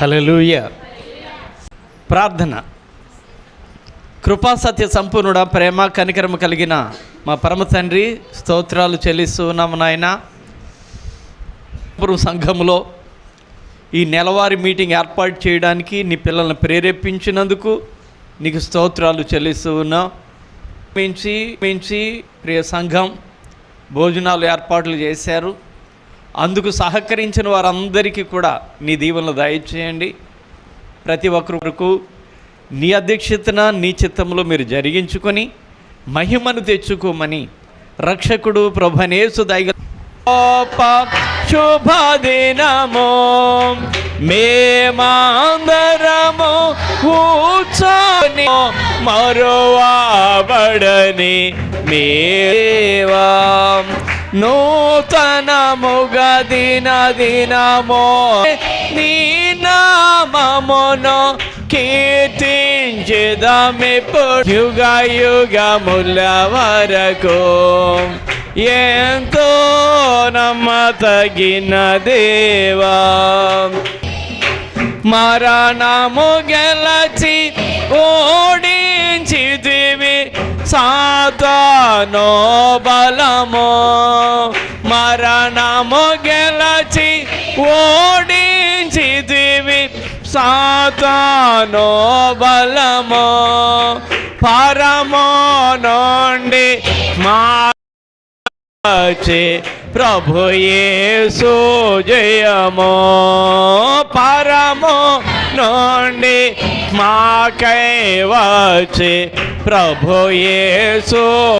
హలలుయ ప్రార్థన. కృపా సత్య సంపూర్ణుడ ప్రేమ కనికరము కలిగిన మా పరమ తండ్రి స్తోత్రాలు చెల్లిస్తూ ఉన్నాము నాయన. పురం సంఘములో ఈ నెలవారి మీటింగ్ ఏర్పాటు చేయడానికి నీ పిల్లల్ని ప్రేరేపించినందుకు నీకు స్తోత్రాలు చెల్లిస్తూ ఉన్నాం మించి మించి ప్రియ సంఘం భోజనాలు ఏర్పాట్లు చేశారు. అందుకు సహకరించిన వారందరికీ కూడా నీ దీవెనలు దయచేయండి ప్రతి ఒక్కరికి నీ అధ్యక్షతన నీ చిత్తంలో మీరు జరిగించుకొని మహిమను తెచ్చుకోమని రక్షకుడు ప్రభనేసు దైగ శుభదినము మేమాందరము కూర్చొని మరువాబడని మేవా నూతనముగా దిన దినమో నీ నామమును కీర్తించుదామిప్పుడు యుగ యుగముల వరకు. ఎంతో నమ్మతగిన దేవా. మరణము గెలచి ఓడి సాధనో బలము మరణము గెలచి ఓడించిదివి సాధనో బలము పరమో నుండి మా వచ్చే ప్రభు యేసు జయమో పరము నుండి మాకై వచ్చి ప్రభు యేసు.